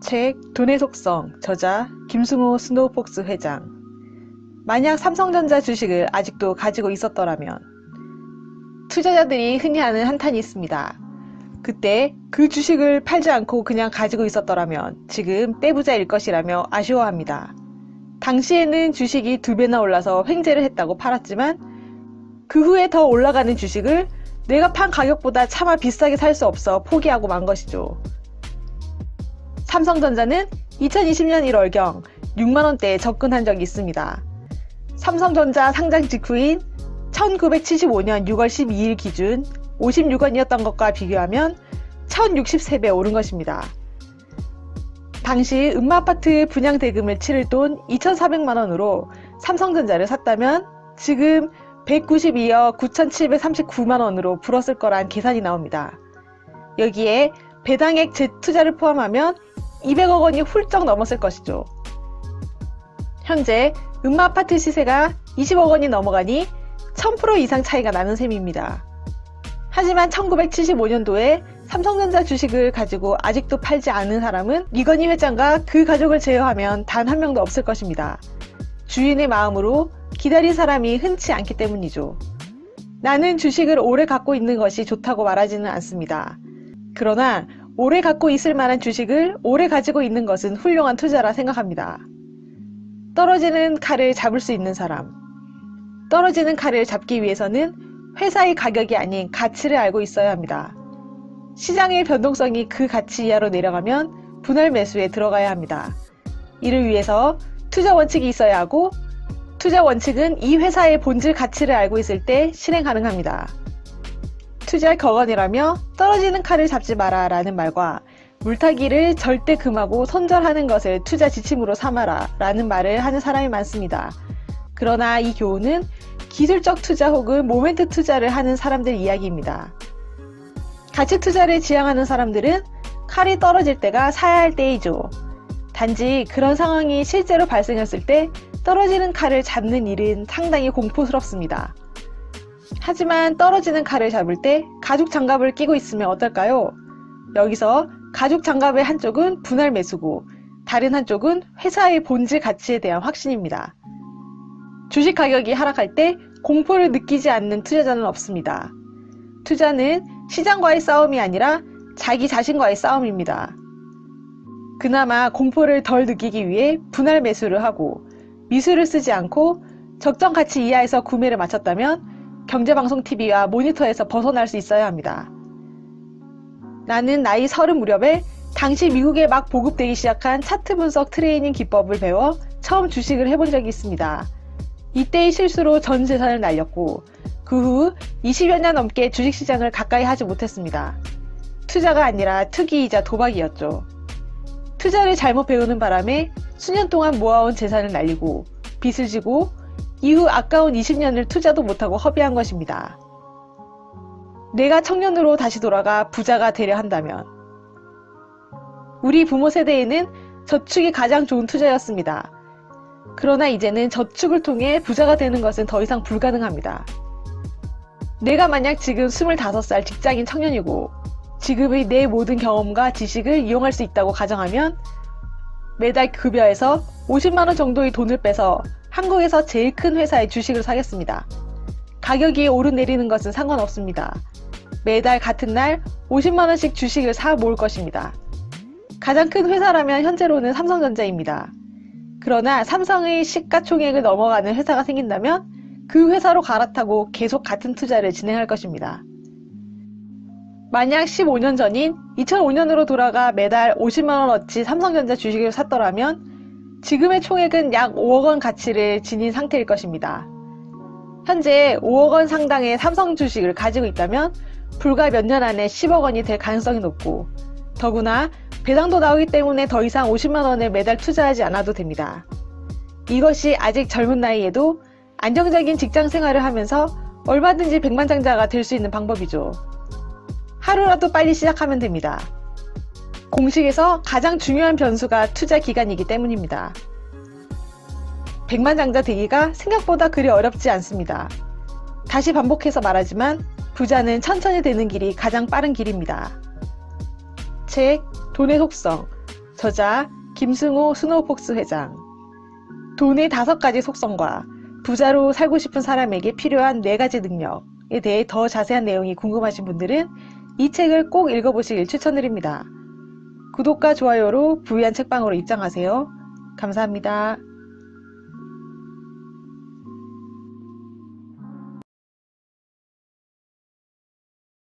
책 돈의 속성 저자 김승호 스노우폭스 회장 만약 삼성전자 주식을 아직도 가지고 있었더라면 투자자들이 흔히 하는 한탄이 있습니다. 그때 그 주식을 팔지 않고 그냥 가지고 있었더라면 지금 떼부자일 것이라며 아쉬워합니다. 당시에는 주식이 두 배나 올라서 횡재를 했다고 팔았지만 그 후에 더 올라가는 주식을 내가 판 가격보다 차마 비싸게 살 수 없어 포기하고 만 것이죠. 삼성전자는 2020년 1월경 6만원대에 접근한 적이 있습니다. 삼성전자 상장 직후인 1975년 6월 12일 기준 56원이었던 것과 비교하면 1063배 오른 것입니다. 당시 음마아파트 분양 대금을 치를 돈 2,400만원으로 삼성전자를 샀다면 지금 192억 9,739만원으로 불었을 거란 계산이 나옵니다. 여기에 배당액 재투자를 포함하면 200억 원이 훌쩍 넘었을 것이죠. 현재 음마 아파트 시세가 20억 원이 넘어가니 1000% 이상 차이가 나는 셈입니다. 하지만 1975년도에 삼성전자 주식을 가지고 아직도 팔지 않은 사람은 이건희 회장과 그 가족을 제외하면 단 한 명도 없을 것입니다. 주인의 마음으로 기다린 사람이 흔치 않기 때문이죠. 나는 주식을 오래 갖고 있는 것이 좋다고 말하지는 않습니다. 그러나 오래 갖고 있을 만한 주식을 오래 가지고 있는 것은 훌륭한 투자라 생각합니다. 떨어지는 칼을 잡을 수 있는 사람. 떨어지는 칼을 잡기 위해서는 회사의 가격이 아닌 가치를 알고 있어야 합니다. 시장의 변동성이 그 가치 이하로 내려가면 분할 매수에 들어가야 합니다. 이를 위해서 투자 원칙이 있어야 하고 투자 원칙은 이 회사의 본질 가치를 알고 있을 때 실행 가능합니다. 투자의 격언이라며 떨어지는 칼을 잡지 마라 라는 말과 물타기를 절대 금하고 손절하는 것을 투자 지침으로 삼아라 라는 말을 하는 사람이 많습니다. 그러나 이 교훈은 기술적 투자 혹은 모멘트 투자를 하는 사람들 이야기입니다. 가치 투자를 지향하는 사람들은 칼이 떨어질 때가 사야 할 때이죠. 단지 그런 상황이 실제로 발생했을 때 떨어지는 칼을 잡는 일은 상당히 공포스럽습니다. 하지만 떨어지는 칼을 잡을 때 가죽 장갑을 끼고 있으면 어떨까요? 여기서 가죽 장갑의 한쪽은 분할 매수고 다른 한쪽은 회사의 본질 가치에 대한 확신입니다. 주식 가격이 하락할 때 공포를 느끼지 않는 투자자는 없습니다. 투자는 시장과의 싸움이 아니라 자기 자신과의 싸움입니다. 그나마 공포를 덜 느끼기 위해 분할 매수를 하고 미수를 쓰지 않고 적정 가치 이하에서 구매를 마쳤다면 경제방송 TV와 모니터에서 벗어날 수 있어야 합니다. 나는 나이 서른 무렵에 당시 미국에 막 보급되기 시작한 차트 분석 트레이닝 기법을 배워 처음 주식을 해본 적이 있습니다. 이때의 실수로 전 재산을 날렸고 그 후 20여 년 넘게 주식시장을 가까이 하지 못했습니다. 투자가 아니라 투기이자 도박이었죠. 투자를 잘못 배우는 바람에 수년 동안 모아온 재산을 날리고 빚을 지고 이후 아까운 20년을 투자도 못하고 허비한 것입니다. 내가 청년으로 다시 돌아가 부자가 되려 한다면 우리 부모 세대에는 저축이 가장 좋은 투자였습니다. 그러나 이제는 저축을 통해 부자가 되는 것은 더 이상 불가능합니다. 내가 만약 지금 25살 직장인 청년이고 지금의 내 모든 경험과 지식을 이용할 수 있다고 가정하면 매달 급여에서 50만원 정도의 돈을 빼서 한국에서 제일 큰 회사의 주식을 사겠습니다. 가격이 오르내리는 것은 상관없습니다. 매달 같은 날 50만원씩 주식을 사 모을 것입니다. 가장 큰 회사라면 현재로는 삼성전자입니다. 그러나 삼성의 시가총액을 넘어가는 회사가 생긴다면 그 회사로 갈아타고 계속 같은 투자를 진행할 것입니다. 만약 15년 전인 2005년으로 돌아가 매달 50만원어치 삼성전자 주식을 샀더라면 지금의 총액은 약 5억 원 가치를 지닌 상태일 것입니다. 현재 5억 원 상당의 삼성 주식을 가지고 있다면 불과 몇 년 안에 10억 원이 될 가능성이 높고 더구나 배당도 나오기 때문에 더 이상 50만 원을 매달 투자하지 않아도 됩니다. 이것이 아직 젊은 나이에도 안정적인 직장 생활을 하면서 얼마든지 백만장자가 될 수 있는 방법이죠. 하루라도 빨리 시작하면 됩니다. 공식에서 가장 중요한 변수가 투자 기간이기 때문입니다. 백만장자 되기가 생각보다 그리 어렵지 않습니다. 다시 반복해서 말하지만 부자는 천천히 되는 길이 가장 빠른 길입니다. 책 돈의 속성 저자 김승호 스노우폭스 회장 돈의 다섯 가지 속성과 부자로 살고 싶은 사람에게 필요한 네 가지 능력에 대해 더 자세한 내용이 궁금하신 분들은 이 책을 꼭 읽어보시길 추천드립니다. 구독과 좋아요로 부유한 책방으로 입장하세요. 감사합니다.